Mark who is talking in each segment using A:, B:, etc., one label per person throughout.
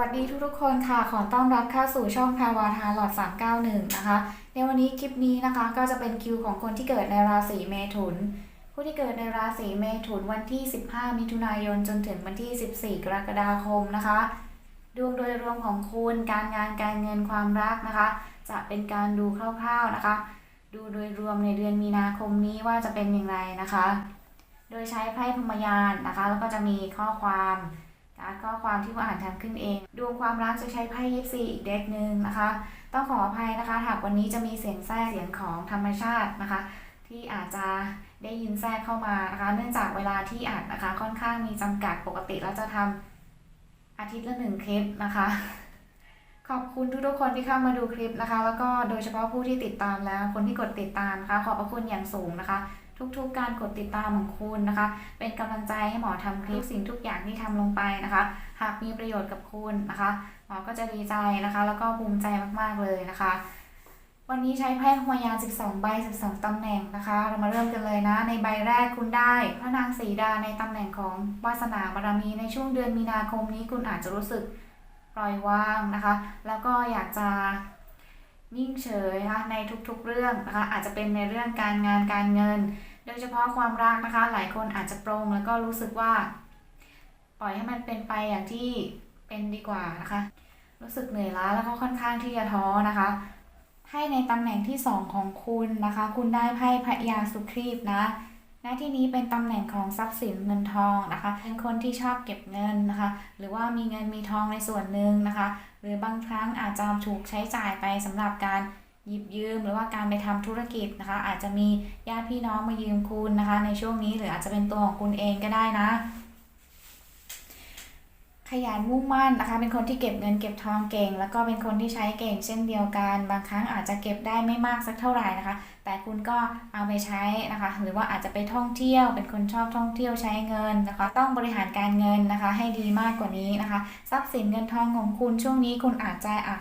A: วัสดีทุกๆคนค่ะ ขอต้อนรับเข้าสู่ช่องพาวาทาหลอด 391 นะคะ ในวันนี้คลิปนี้นะคะก็จะเป็นคิวของคนที่เกิดในราศีเมถุน ผู้ที่เกิดในราศีเมถุนวันที่ 15 มิถุนายนจนถึงวันที่ 14 กรกฎาคมนะคะ ดวงโดยรวมของคุณ การงานการเงินความรักนะคะ จะเป็นการดูคร่าว ๆนะคะ ดูโดยรวมในเดือนมีนาคมนี้ว่าจะเป็นอย่างไรนะคะ โดยใช้ไพ่พมยานนะคะ แล้วก็จะมีข้อความ การข้อความที่ว่าอ่านทำขึ้นเอง ดวงความรักจะใช้ไพ่ยิปซีอีกเด็กหนึ่งนะคะ ต้องขออภัยนะคะ หากวันนี้จะมีเสียงแทรกเสียงของธรรมชาตินะคะ ที่อาจจะได้ยินแทรกเข้ามานะคะ เนื่องจากเวลาที่อัดนนะคะ ค่อนข้างมีจำกัดปกติแล้วจะทำอาทิตย์ละหนึ่งคลิปนะคะ ขอบคุณทุกๆคนที่เข้ามาดูคลิปนะคะ แล้วก็โดยเฉพาะผู้ที่ติดตามแล้วคนที่กดติดตามนะคะ ขอบพระคุณอย่างสูงนะคะ ทุกๆ การกดติดตามของคุณนะคะ เป็นกำลังใจให้หมอทำคลิปสิ่งทุกอย่างที่ทำลงไปนะคะ หากมีประโยชน์กับคุณนะคะ หมอก็จะดีใจนะคะ แล้วก็ภูมิใจมากๆเลยนะคะ วันนี้ใช้ไพ่พยาน 12 ใบ 12 ตำแหน่งนะคะ เรามาเริ่มกันเลยนะ ในใบแรกคุณได้ พระนางสีดาในตำแหน่งของวาสนาบารมีในช่วงเดือนมีนาคมนี้คุณอาจจะรู้สึกปล่อยวางนะคะ แล้วก็อยากจะ นิ่งเฉยนะคะในทุกๆเรื่องนะคะอาจจะเป็นในเรื่องการงานการเงิน โดยเฉพาะความรักนะคะ หลายคนอาจจะปรงแล้วก็รู้สึกว่า ปล่อยให้มันเป็นไปอย่างที่เป็นดีกว่านะคะ รู้สึกเหนื่อยล้าแล้วก็ค่อนข้างที่จะท้อนะคะให้ในตำแหน่งที่สองของคุณนะคะ คุณได้ไพ่พระยาสุครีบนะ น้าที่นี้เป็นตำแหน่งของทรัพย์สินเงินทองนะคะเป็นคนที่ชอบเก็บเงินนะคะ หรือว่ามีเงินมีทองในส่วนหนึ่งนะคะ หรือบางครั้งอาจจะถูกใช้จ่ายไปสำหรับการหยิบยืมหรือว่าการไปทำธุรกิจนะคะ อาจจะมีญาติพี่น้องมายืมคุณนะคะ ในช่วงนี้หรืออาจจะเป็นตัวของคุณเองก็ได้นะ ขยันมุ่งมั่นนะคะ เป็นคนที่เก็บเงินเก็บทองเก่ง แล้วก็เป็นคนที่ใช้เก่งเช่นเดียวกัน บางครั้งอาจจะเก็บได้ไม่มากสักเท่าไหร่นะคะ แต่คุณก็เอาไปใช้นะคะ หรือว่าอาจจะไปท่องเที่ยว เป็นคนชอบท่องเที่ยวใช้เงินนะคะ ต้องบริหารการเงินนะคะ ให้ดีมากกว่านี้นะคะ ทรัพย์สินเงินทองของคุณช่วงนี้คุณอาจจะอาจ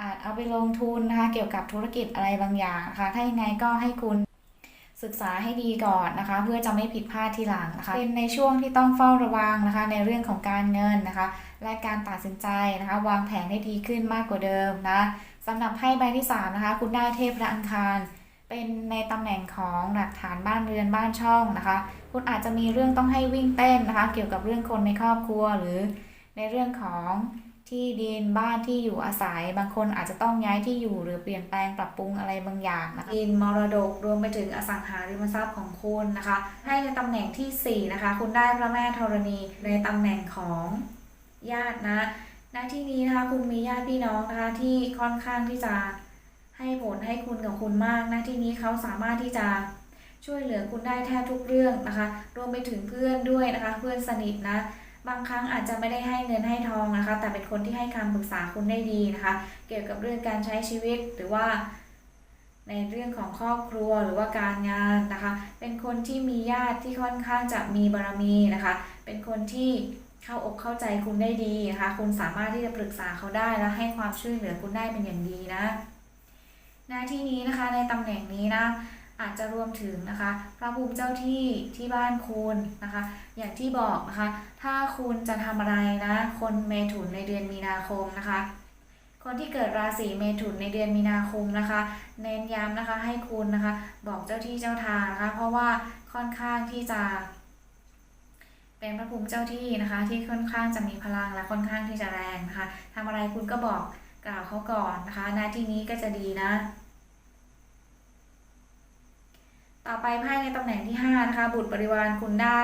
A: อาจเอาไปลงทุนนะคะ เกี่ยวกับธุรกิจอะไรบางอย่างนะคะถ้ายังไงก็ให้คุณ ศึกษาให้ดีก่อนนะคะ เพื่อจะไม่ผิดพลาดทีหลังนะคะ เป็นในช่วงที่ต้องเฝ้าระวังนะคะ ในเรื่องของการเงินนะคะ และการตัดสินใจนะคะ วางแผนให้ดีขึ้นมากกว่าเดิมนะสำหรับไพ่ใบที่3นะคะ คุณได้เทพพระอังคาร เป็นในตำแหน่งของหลักฐานบ้านเรือนบ้านช่องนะคะ คุณอาจจะมีเรื่องต้องให้วิ่งเต้นนะคะ เกี่ยวกับเรื่องคนในครอบครัวหรือในเรื่องของ ที่ดินบ้านที่อยู่อาศัย บางคนอาจจะต้องย้ายที่อยู่หรือเปลี่ยนแปลงปรับปรุงอะไรบางอย่างนะคะดินมรดกรวมไปถึงอสังหาริมทรัพย์ของคุณนะคะ ให้ในตำแหน่งที่ 4 นะคะ คุณได้พระแม่ธรณีในตำแหน่งของญาตินะหน้าที่นี้นะคะคุณมีญาติพี่น้องนะคะที่ค่อนข้างที่จะให้ผลให้คุณกับคุณมาก หน้าที่นี้เขาสามารถที่จะช่วยเหลือคุณได้แทบทุกเรื่องนะคะ รวมไปถึงเพื่อนด้วยนะคะ เพื่อนสนิทนะ บางครั้งอาจจะไม่ได้ให้เงินให้ทองนะคะ แต่เป็นคนที่ให้คำปรึกษาคุณได้ดีนะคะ เกี่ยวกับเรื่องการใช้ชีวิตหรือว่า ในเรื่องของครอบครัวหรือว่าการงานนะคะ เป็นคนที่มีญาติที่ค่อนข้างจะมีบารมีนะคะ เป็นคนที่เข้าอกเข้าใจคุณได้ดีนะคะ คุณสามารถที่จะปรึกษาเขาได้และให้ความช่วยเหลือคุณได้เป็นอย่างดีนะหน้าที่นี้นะคะในตำแหน่งนี้นะ อาจจะรวมถึงนะคะ พระภูมิเจ้าที่ที่บ้านคุณนะคะ อย่างที่บอกนะคะ ถ้าคุณจะทำอะไรนะ คนเมถุนในเดือนมีนาคมนะคะ คนที่เกิดราศีเมถุนในเดือนมีนาคมนะคะ เน้นย้ำนะคะให้คุณนะคะ บอกเจ้าที่เจ้าทางนะคะ เพราะว่าค่อนข้างที่จะเป็นพระภูมิเจ้าที่นะคะ ที่ค่อนข้างจะมีพลังและค่อนข้างที่จะแรงนะคะทำอะไรคุณก็บอกกล่าวเขาก่อนนะคะหน้าที่นี้ก็จะดีนะ ต่อไปไพ่ในตำแหน่งที่ 5 นะคะ บุตรบริวารคุณได้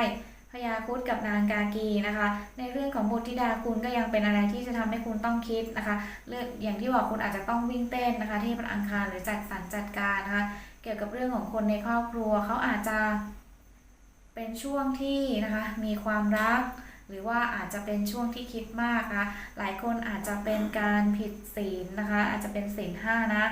A: พญาคุดกับนางกากีนะคะ ในเรื่องของบุตรธิดาคุณก็ยังเป็นอะไรที่จะทำให้คุณต้องคิดนะคะเรื่องอย่างที่บอกคุณอาจจะต้องวิ่งเต้นนะคะที่พระอังคารหรือจัดสรรจัดการนะคะ เกี่ยวกับเรื่องของคนในครอบครัวเขาอาจจะเป็นช่วงที่นะคะมีความรัก หรือว่าอาจจะเป็นช่วงที่คิดมากนะคะหลายคนอาจจะเป็นการผิดศีลนะคะ อาจจะเป็นศีลห้านะ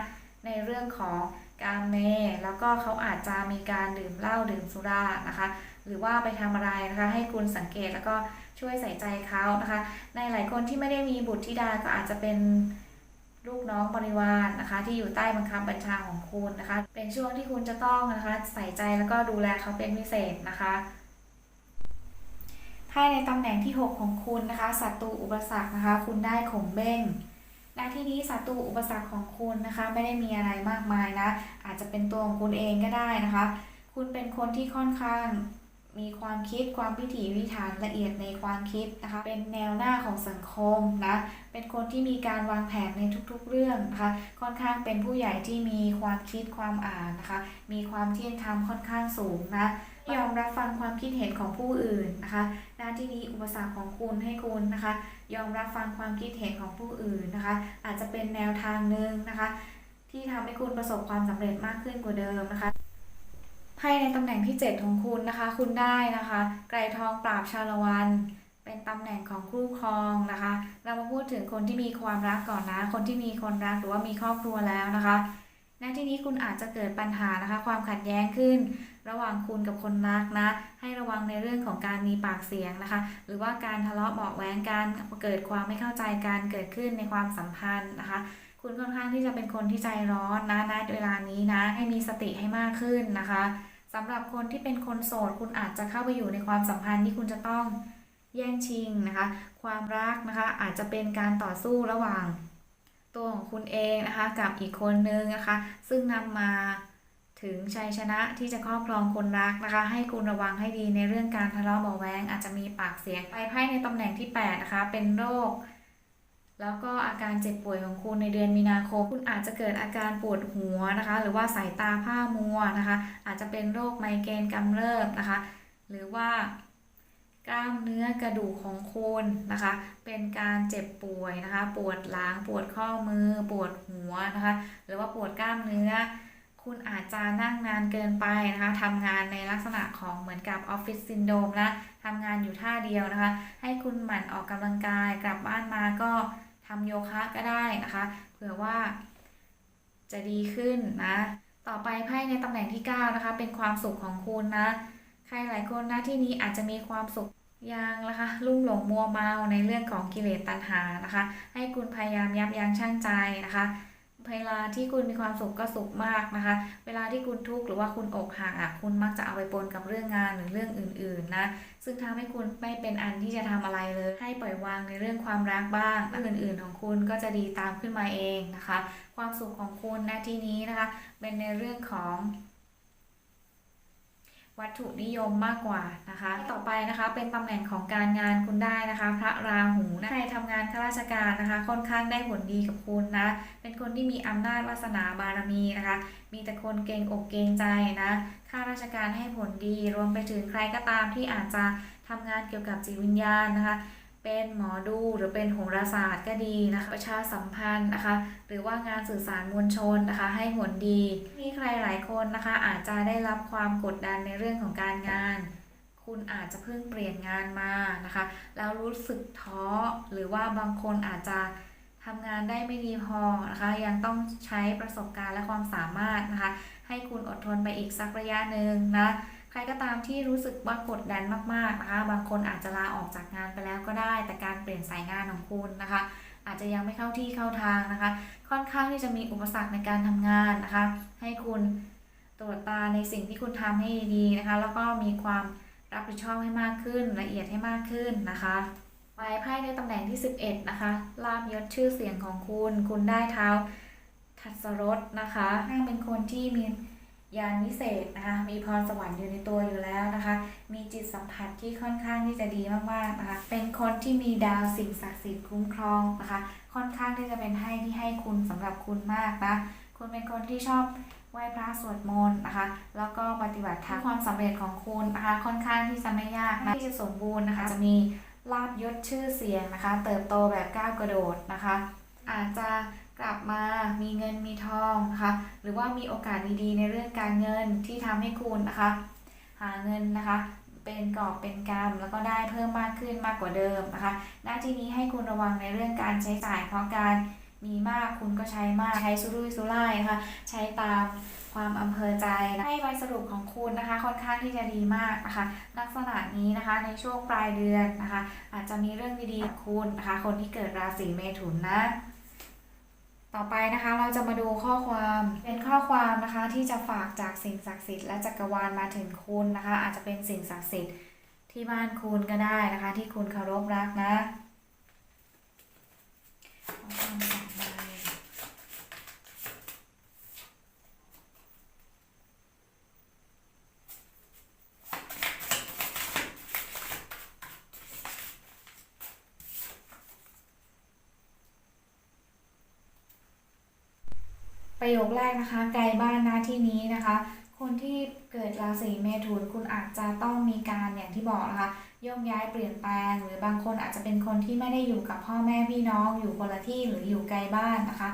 A: ในเรื่องของ การเมแล้วก็เขาอาจจะมีการดื่มเหล้าดื่มสุรานะคะ หรือว่าไปทำอะไรนะคะ ให้คุณสังเกตแล้วก็ช่วยใส่ใจเขานะคะ ในหลายคนที่ไม่ได้มีบุตรธิดาก็อาจจะเป็นลูกน้องบริวารนะคะ ที่อยู่ใต้บังคับบัญชาของคุณนะคะ เป็นช่วงที่คุณจะต้องนะคะใส่ใจแล้วก็ดูแลเขาเป็นพิเศษนะคะไพ่ในตำแหน่งที่ 6 ของคุณนะคะศัตรูอุปสรรคนะคะ คุณได้ขงเบ้ง ณที่นี้ศัตรูอุปสรรคของคุณนะคะ ไม่ได้มีอะไรมากมายนะ อาจจะเป็นตัวของคุณเองก็ได้นะคะ คุณเป็นคนที่ค่อนข้างมีความคิดความพิถีพิถันละเอียดในความคิดนะคะ เป็นแนวหน้าของสังคมนะ เป็นคนที่มีการวางแผนในทุกๆเรื่องนะคะ ค่อนข้างเป็นผู้ใหญ่ที่มีความคิดความอ่านนะคะ มีความเที่ยงธรรมค่อนข้างสูงนะ ยอมรับฟังความคิดเห็นของผู้อื่นนะคะ หน้าที่นี้อุปสรรคของคุณให้คุณนะคะ ยอมรับฟังความคิดเห็นของผู้อื่นนะคะ อาจจะเป็นแนวทางหนึ่งนะคะ ที่ทำให้คุณประสบความสำเร็จมากขึ้นกว่าเดิมนะคะไพ่ในตำแหน่งที่ 7 ของคุณนะคะ คุณได้นะคะ ไกรทองปราบชาละวัน เป็นตำแหน่งของคู่ครองนะคะ เรามาพูดถึงคนที่มีความรักก่อนนะ คนที่มีคนรักหรือว่ามีครอบครัวแล้วนะคะ ในที่นี้คุณอาจจะเกิดปัญหานะคะ ความขัดแย้งขึ้น ระหว่างคุณกับคนรักนะ ให้ระวังในเรื่องของการมีปากเสียงนะคะ หรือว่าการทะเลาะเบาะแว้งกันเกิดความไม่เข้าใจกันเกิดขึ้นในความสัมพันธ์นะคะ คุณค่อนข้างที่จะเป็นคนที่ใจร้อนนะณเวลานี้นะ ให้มีสติให้มากขึ้นนะคะสำหรับคนที่เป็นคนโสดคุณอาจจะเข้าไปอยู่ในความสัมพันธ์ที่คุณจะต้องแย่งชิงนะคะ ความรักนะคะอาจจะเป็นการต่อสู้ระหว่าง ตัวของคุณเองนะคะกับอีกคนนึงนะคะ ซึ่งนำมาถึงชัยชนะที่จะครอบครองคนรักนะคะ ให้คุณระวังให้ดีในเรื่องการทะเลาะเบาแวงอาจจะมีปากเสียงไปไพ่ในตำแหน่งที่ 8 นะคะ เป็นโรค แล้วก็อาการเจ็บป่วยของคุณในเดือนมีนาคม คุณอาจจะเกิดอาการปวดหัวนะคะ หรือว่าสายตาผ้ามัวนะคะ อาจจะเป็นโรคไมเกรนกำเริบนะคะ หรือว่า กล้ามเนื้อกระดูกของคุณนะคะ เป็นการเจ็บป่วยนะคะ ปวดหลัง ปวดข้อมือ ปวดหัวนะคะ หรือว่าปวดกล้ามเนื้อ คุณอาจจะนั่งนานเกินไปนะคะทำงานในลักษณะของเหมือนกับออฟฟิศซินโดรมนะทำงานอยู่ท่าเดียวนะคะ ให้คุณหมั่นออกกำลังกาย กลับบ้านมาก็ทำโยคะก็ได้นะคะ เผื่อว่าจะดีขึ้นนะ ต่อไปไพ่ในตำแหน่งที่ 9 นะคะ เป็นความสุขของคุณนะ ใครหลายคนนะที่นี้อาจจะมีความสุขยังนะคะลุ่มหลงมัวเมาในเรื่องของกิเลสตัณหานะคะ ให้คุณพยายามยับยั้งชั่งใจนะคะเวลาที่คุณมีความสุขก็สุขมากนะคะ เวลาที่คุณทุกข์หรือว่าคุณอกหักอะคุณมักจะเอาไปปนกับเรื่องงานหรือเรื่องอื่นๆนะซึ่งทำให้คุณไม่เป็นอันที่จะทำอะไรเลย ให้ปล่อยวางในเรื่องความรักบ้างเรื่องอื่นๆ ของคุณก็จะดีตามขึ้นมาเองนะคะ ความสุขของคุณณที่นี้นะคะ เป็นในเรื่องของ วัตถุนิยมมากกว่านะคะ ต่อไปนะคะเป็นตำแหน่งของการงานคุณได้นะคะ พระราหูนะใครทำงานข้าราชการนะคะ ค่อนข้างได้ผลดีกับคุณนะ เป็นคนที่มีอำนาจวาสนาบารมีนะคะ มีแต่คนเก่งอกเก่งใจนะข้าราชการให้ผลดี รวมไปถึงใครก็ตามที่อาจจะทำงานเกี่ยวกับจิตวิญญาณนะคะ เป็นหมอดูหรือเป็นโหราศาสตร์ก็ดีนะคะ ประชาสัมพันธ์นะคะ หรือว่างานสื่อสารมวลชนนะคะ ให้ผลดี มีใครหลายคนนะคะ อาจจะได้รับความกดดันในเรื่องของการงาน คุณอาจจะเพิ่งเปลี่ยนงานมานะคะ แล้วรู้สึกท้อหรือว่าบางคนอาจจะทำงานได้ไม่ดีพอนะคะ ยังต้องใช้ประสบการณ์และความสามารถนะคะ ให้คุณอดทนไปอีกสักระยะหนึ่งนะ ใครก็ตามที่รู้สึกว่ากดดันมากๆนะคะ บางคนอาจจะลาออกจากงานไปแล้วก็ได้ แต่การเปลี่ยนสายงานของคุณนะคะ อาจจะยังไม่เข้าที่เข้าทางนะคะ ค่อนข้างที่จะมีอุปสรรคในการทำงานนะคะ ให้คุณตรวจตาในสิ่งที่คุณทำให้ดีนะคะ แล้วก็มีความรับผิดชอบให้มากขึ้น ละเอียดให้มากขึ้นนะคะไปไพ่ในตำแหน่งที่ 11 นะคะ ลาบยศชื่อเสียงของคุณ คุณได้เท้าทัศรสนะคะถ้าเป็นคนที่มี ยานวิเศษนะคะมีพรสวรรค์อยู่ในตัวอยู่แล้วนะคะ มีจิตสัมผัสที่ค่อนข้างที่จะดีมากๆนะคะ เป็นคนที่มีดาวสิ่งศักดิ์สิทธิ์คุ้มครองนะคะ ค่อนข้างที่จะเป็นให้ที่ให้คุณสำหรับคุณมากนะคุณเป็นคนที่ชอบไหว้พระสวดมนต์นะคะ แล้วก็ปฏิบัติธรรมความสำเร็จของคุณนะคะ ค่อนข้างที่จะไม่ยากนะที่จะสมบูรณ์นะคะ จะมีลาบยศชื่อเสียงนะคะ เติบโตแบบก้าวกระโดดนะคะ อาจจะ กลับมามีเงินมีทองนะคะหรือว่ามีโอกาสดีๆในเรื่องการเงินที่ทำให้คุณนะคะ หาเงินนะคะ เป็นกอบเป็นกำแล้วก็ได้เพิ่มมากขึ้นมากกว่าเดิมนะคะหน้าที่นี้ให้คุณระวังในเรื่องการใช้จ่ายเพราะการมีมากคุณก็ใช้มากใช้สุรุ่ยสุร่ายนะคะใช้ตามความอำเภอใจนะให้ใบสรุปของคุณนะคะ ค่อนข้างที่จะดีมากนะคะลักษณะนี้นะคะในช่วงปลายเดือนนะคะ อาจจะมีเรื่องดีๆคุณนะคะ คนที่เกิดราศีเมถุนนะ ต่อไปนะคะเราจะมาดูข้อความเป็นข้อความนะคะที่จะฝากจากสิ่งศักดิ์สิทธิ์และจักรวาลมาถึงคุณนะคะ อาจจะเป็นสิ่งศักดิ์สิทธิ์ที่บ้านคุณก็ได้นะคะ ที่คุณเคารพรักนะเอาความสองใบ ประโยคแรกนะคะ ไกลบ้านนะที่นี้นะคะ คนที่เกิดราศีเมถุนคุณอาจจะต้องมีการอย่างที่บอกนะคะโยกย้ายเปลี่ยนแปลง หรือบางคนอาจจะเป็นคนที่ไม่ได้อยู่กับพ่อแม่พี่น้อง อยู่คนละที่หรืออยู่ไกลบ้านนะคะ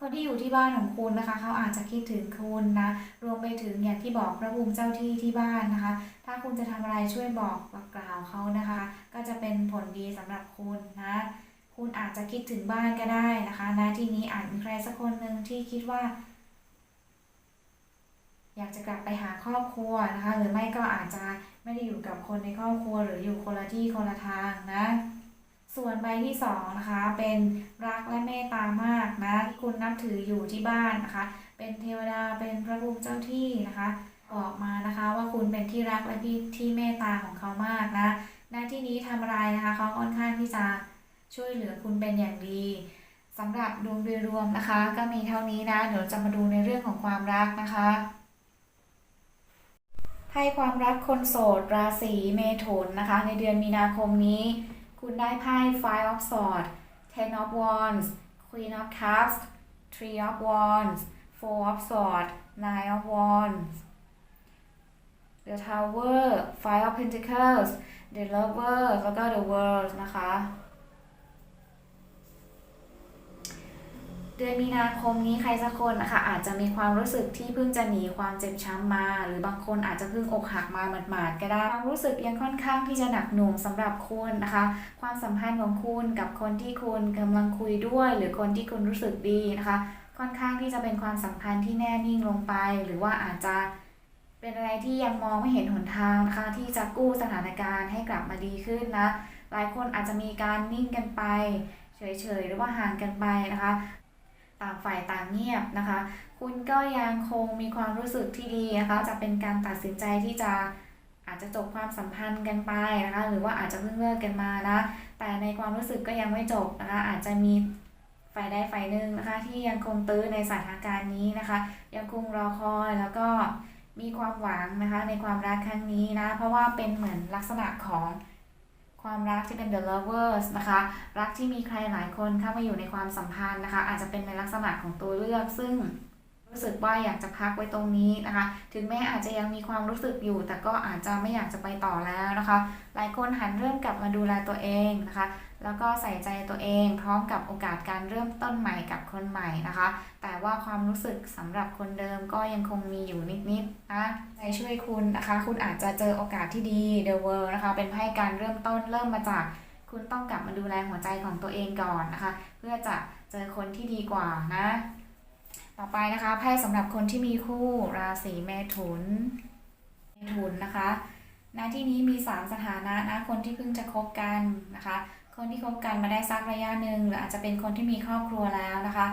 A: คนที่อยู่ที่บ้านของคุณนะคะ เขาอาจจะคิดถึงคุณนะรวมไปถึงอย่างที่บอกพระภูมิเจ้าที่ที่บ้านนะคะ ถ้าคุณจะทำอะไรช่วยบอกบอกกล่าวเขานะคะ ก็จะเป็นผลดีสำหรับคุณนะ คุณอาจจะคิดถึงบ้านก็ได้นะคะณที่นี้อาจมีใครสักคนหนึ่งที่คิดว่า อยากจะกลับไปหาครอบครัวนะคะ หรือไม่ก็อาจจะไม่ได้อยู่กับคนในครอบครัว หรืออยู่คนละที่คนละทางนะ ส่วนใบที่สองนะคะเป็นรักและเมตตามากนะที่คุณนับถืออยู่ที่บ้านนะคะ เป็นเทวดาเป็นพระภูมิเจ้าที่นะคะบอกมานะคะว่าคุณเป็นที่รักและที่ที่เมตตาของเขามากนะหน้าที่นี้ทำอะไรนะคะเขาค่อนข้างที่จะ ช่วยเหลือคุณเป็นอย่างดีสำหรับดวงโดยรวมนะคะ ก็มีเท่านี้นะเดี๋ยวจะมาดูในเรื่องของความรักนะคะไพ่ความรักคนโสด ราศีเมถุนนะคะ ในเดือนมีนาคมนี้ คุณได้ไพ่ Five of Swords Ten of Wands Queen of Cups Three of Wands Four of Swords Nine of Wands The Tower Five of Pentacles The Lover แล้วก็ The World นะคะ เดือนมีนาคมนี้ใครสักคนนะคะอาจจะมีความรู้สึกที่เพิ่งจะหนีความเจ็บช้ำมา หรือบางคนอาจจะเพิ่งอกหักมาหมาดๆก็ได้ความรู้สึกยังค่อนข้างที่จะหนักหน่วงสำหรับคุณนะคะ ความสัมพันธ์ของคุณกับคนที่คุณกำลังคุยด้วย หรือคนที่คุณรู้สึกดีนะคะ ค่อนข้างที่จะเป็นความสัมพันธ์ที่แน่นิ่งลงไป หรือว่าอาจจะเป็นอะไรที่ยังมองไม่เห็นหนทางนะคะที่จะกู้สถานการณ์ให้กลับมาดีขึ้นนะหลายคนอาจจะมีการนิ่งกันไปเฉยๆหรือว่าห่างกันไปนะคะ ต่างฝ่ายต่างเงียบนะคะ คุณก็ยังคงมีความรู้สึกที่ดีนะคะจะเป็นการตัดสินใจที่จะอาจจะจบความสัมพันธ์กันไปนะคะหรือว่าอาจจะเพิ่งเลิกกันมานะแต่ในความรู้สึกก็ยังไม่จบนะคะอาจจะมีฝ่ายใดฝ่ายหนึ่งนะคะที่ยังคงตื้อในสถานการณ์นี้นะคะ ยังคงรอคอยแล้วก็มีความหวังนะคะในความรักครั้งนี้นะเพราะว่าเป็นเหมือนลักษณะของ ความรักที่เป็น the lovers นะคะ รักที่มีใครหลายคนเข้ามาอยู่ในความสัมพันธ์นะคะ อาจจะเป็นในลักษณะของตัวเลือก ซึ่งรู้สึกว่าอยากจะพักไว้ตรงนี้นะคะ ถึงแม้อาจจะยังมีความรู้สึกอยู่ แต่ก็อาจจะไม่อยากจะไปต่อแล้วนะคะ หลายคนหันเริ่มกลับมาดูแลตัวเองนะคะ แล้วก็ใส่ใจตัวเองพร้อมกับโอกาสการเริ่มต้นใหม่กับคนใหม่นะคะ แต่ว่าความรู้สึกสำหรับคนเดิมก็ยังคงมีอยู่นิดๆนะใจช่วยคุณนะคะ คุณอาจจะเจอโอกาสที่ดี The World นะคะ เป็นไพ่การเริ่มต้นเริ่มมาจากคุณต้องกลับมาดูแลหัวใจของตัวเองก่อนนะคะ เพื่อจะเจอคนที่ดีกว่านะ ต่อไปนะคะไพ่สำหรับคนที่มีคู่ราศีเมถุนเมถุนนะคะณที่นี้มี 3 สถานะนะคนที่เพิ่งจะคบกันนะคะ คนที่คบกันมาได้สักระยะหนึ่งหรืออาจจะเป็นคนที่มีครอบครัวแล้วนะคะ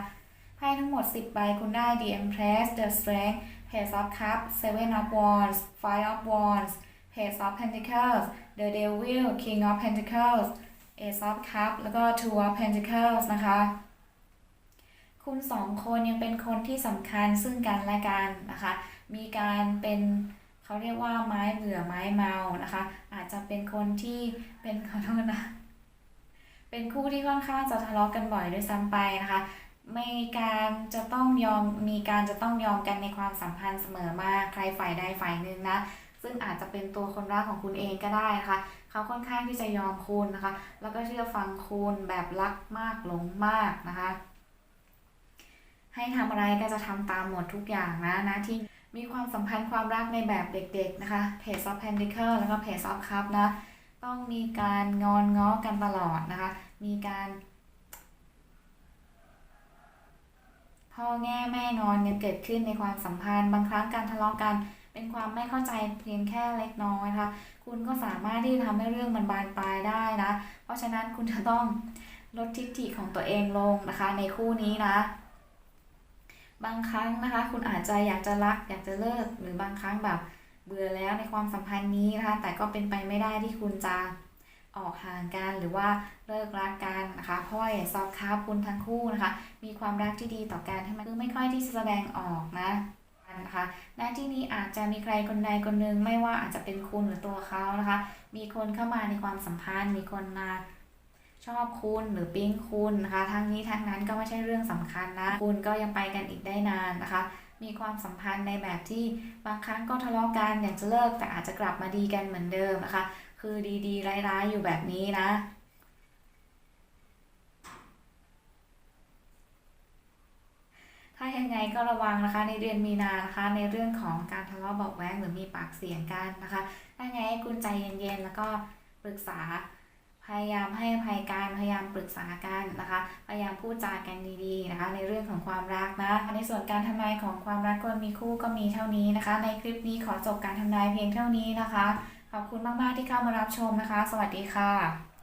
A: ไพ่ทั้งหมด 10 ใบคุณได้ The Empress The Strength Page of Cups Seven of Wands Five of Wands Page of Pentacles The Devil King of Pentacles Ace of Cups แล้วก็ Two of Pentacles นะคะ คุณสองคนยังเป็นคนที่สำคัญซึ่งกันและกันนะคะ มีการเป็นเขาเรียกว่าไม้เบื่อไม้เมานะคะ อาจจะเป็นคนที่เป็นขอโทษนะ เป็นคู่ที่ค่อนข้างจะทะเลาะกันบ่อยด้วยซ้ำไปนะคะไม่การจะต้องยอมมีการจะต้องยอมกันในความสัมพันธ์เสมอมาใครฝ่ายใดฝ่ายหนึ่งนะซึ่งอาจจะเป็นตัวคนรักของคุณเองก็ได้นะคะเขาค่อนข้างที่จะยอมคุณนะคะ แล้วก็เชื่อฟังคุณแบบรักมากหลงมากนะคะ ให้ทำอะไรก็จะทำตามหมดทุกอย่างนะนะที่มีความสัมพันธ์ความรักในแบบเด็กๆนะคะ Page of Pentacles แล้วก็ Page of Cups นะ ต้องมีการงอนง้อกันตลอดนะคะ มีการพ่อแง่แม่งอนเนี่ยเกิดขึ้นในความสัมพันธ์ บางครั้งการทะเลาะกันเป็นความไม่เข้าใจเพียงแค่เล็กน้อยนะคะคุณก็สามารถที่จะทำให้เรื่องมันบานปลายได้นะ เพราะฉะนั้นคุณจะต้องลดทิฐิของตัวเองลงนะคะในคู่นี้นะ บางครั้งนะคะ คุณอาจจะอยากจะรักอยากจะเลิกหรือบางครั้งแบบ เบื่อแล้วในความสัมพันธ์นี้นะคะ แต่ก็เป็นไปไม่ได้ที่คุณจะออกห่างกันหรือว่าเลิกรักกันนะคะเพราะว่าอย่าซอฟต์คาคุณทั้งคู่นะคะ มีความรักที่ดีต่อกันที่มันคือไม่ค่อยที่จะแสดงออกนะนะคะณที่นี้อาจจะมีใครคนใดคนหนึ่งไม่ว่าอาจจะเป็นคุณหรือตัวเขานะคะ มีคนเข้ามาในความสัมพันธ์ มีคนมาชอบคุณหรือปิ๊งคุณนะคะ ทั้งนี้ทั้งนั้นก็ไม่ใช่เรื่องสำคัญนะ คุณก็ยังไปกันอีกได้นานนะคะ มีความสัมพันธ์ในแบบที่บางครั้งก็ทะเลาะกันอยากจะเลิกแต่อาจจะกลับมาดีกันเหมือนเดิมนะคะ คือดีๆ ร้ายๆ อยู่แบบนี้นะถ้ายังไงก็ระวังนะคะในเดือนมีนานะคะ ในเรื่องของการทะเลาะเบาะแว้งหรือมีปากเสียงกันนะคะ ถ้าไงให้คุณใจเย็นๆ แล้วก็ปรึกษา พยายามให้อภัยกันพยายามปรึกษากันนะคะ พยายามพูดจากันดีๆนะคะ ในเรื่องของความรักนะ ในส่วนการทำนายของความรักคนมีคู่ก็มีเท่านี้นะคะ ในคลิปนี้ขอจบการทำนายเพียงเท่านี้นะคะ ขอบคุณมากๆที่เข้ามารับชมนะคะ สวัสดีค่ะ